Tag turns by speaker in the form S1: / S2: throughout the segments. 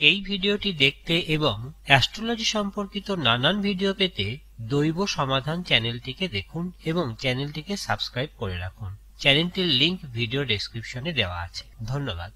S1: এই ভিডিওটি দেখতে এবং অ্যাস্ট্রোলজি সম্পর্কিত নানান ভিডিও পেতে দৈব সমাধান চ্যানেলটিকে দেখুন এবং চ্যানেলটিকে সাবস্ক্রাইব করে রাখুন। চ্যানেলটির লিংক ভিডিও ডেসক্রিপশনে দেওয়া আছে। ধন্যবাদ।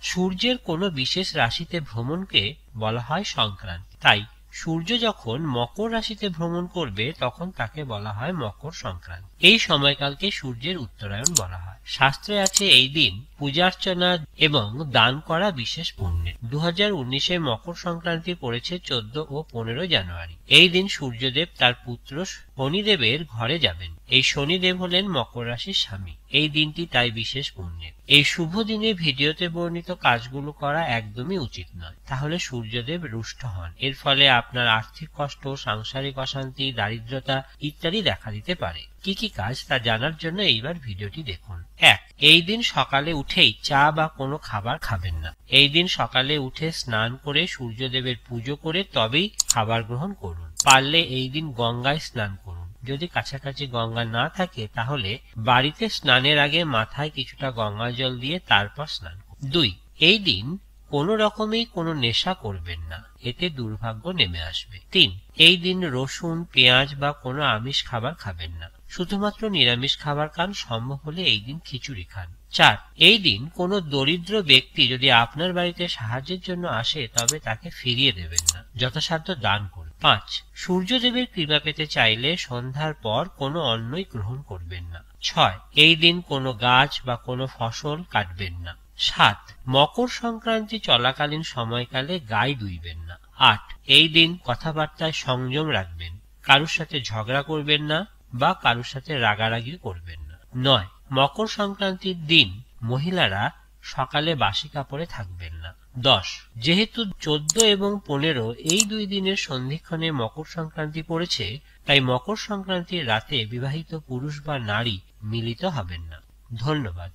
S1: সূর্যের কোনো বিশেষ রাশিতে ভ্রমণকে বলা হয় সংক্রান্তি। তাই সূর্য যখন মকর রাশিতে ভ্রমণ করবে, তখন তাকে বলা হয় মকর সংক্রান্তি। এই সময়কালকে সূর্যের উত্তরায়ণ বলা হয়। শাস্ত্রে আছে এই দিন পূজার্চনা এবং দান করা বিশেষ পুণ্যের। দু হাজার উনিশে মকর সংক্রান্তি পড়েছে চোদ্দ ও পনেরো জানুয়ারি। এই দিন সূর্যদেব তার পুত্র শনিদেবের ঘরে যাবেন। এই শনিদেব হলেন মকর রাশির স্বামী। এই দিনটি তাই বিশেষ পুণ্যের। এই শুভ দিনে ভিডিওতে বর্ণিত কাজগুলো করা একদমই উচিত নয়। তাহলে সূর্যদেব রুষ্ট হন। এর ফলে আপনার আর্থিক কষ্ট, সাংসারিক অশান্তি, দারিদ্রতা ইত্যাদি দেখা দিতে পারে। কি কি কাজ তা জানার জন্য এইবার ভিডিওটি দেখুন। এক এই দিন সকালে উঠেই চা বা কোনো খাবার খাবেন না। এই দিন সকালে উঠে স্নান করে সূর্যদেবের পুজো করে তবেই খাবার গ্রহণ করুন। পারলে এই দিন গঙ্গায় স্নান করুন। যদি কাছাকাছি গঙ্গা না থাকে, তাহলে বাড়িতে স্নানের আগে মাথায় কিছুটা গঙ্গা জল দিয়ে তারপর স্নান করুন। দুই, এই দিন কোনো রকমেই কোনো নেশা করবেন না। এতে দুর্ভাগ্য নেমে আসবে। তিন, এই দিন রসুন, পেঁয়াজ বা কোনো আমিষ খাবার খাবেন না। শুধুমাত্র নিরামিষ খাবার খান, সম্ভব হলে এই দিন খিচুড়ি খান। চার, এই দিন কোনো দরিদ্র ব্যক্তি যদি আপনার বাড়িতে সাহায্যের জন্য আসে, তবে তাকে ফিরিয়ে দেবেন না। যথাসাধ্য দান করুন। পাঁচ, সূর্যদেবের কৃপা পেতে চাইলে সন্ধ্যার পর কোনো অন্নই গ্রহণ করবেন না। ছয়, এই দিন কোনো গাছ বা কোনো ফসল কাটবেন না। সাত, মকর সংক্রান্তি চলাকালীন সময়কালে গায়ে দুইবেন না। আট, এই দিন কথাবার্তায় সংযম রাখবেন। কারুর সাথে ঝগড়া করবেন না। বা কারোর সাথে রাগারাগি করবেন না। নয়, মকর সংক্রান্তির দিন মহিলারা সকালে বাসি কাপড়ে থাকবেন না। দশ, যেহেতু চোদ্দ এবং পনেরো এই দুই দিনের সন্ধিক্ষণে মকর সংক্রান্তি পড়েছে, তাই মকর সংক্রান্তির রাতে বিবাহিত পুরুষ বা নারী মিলিত হবেন না। ধন্যবাদ।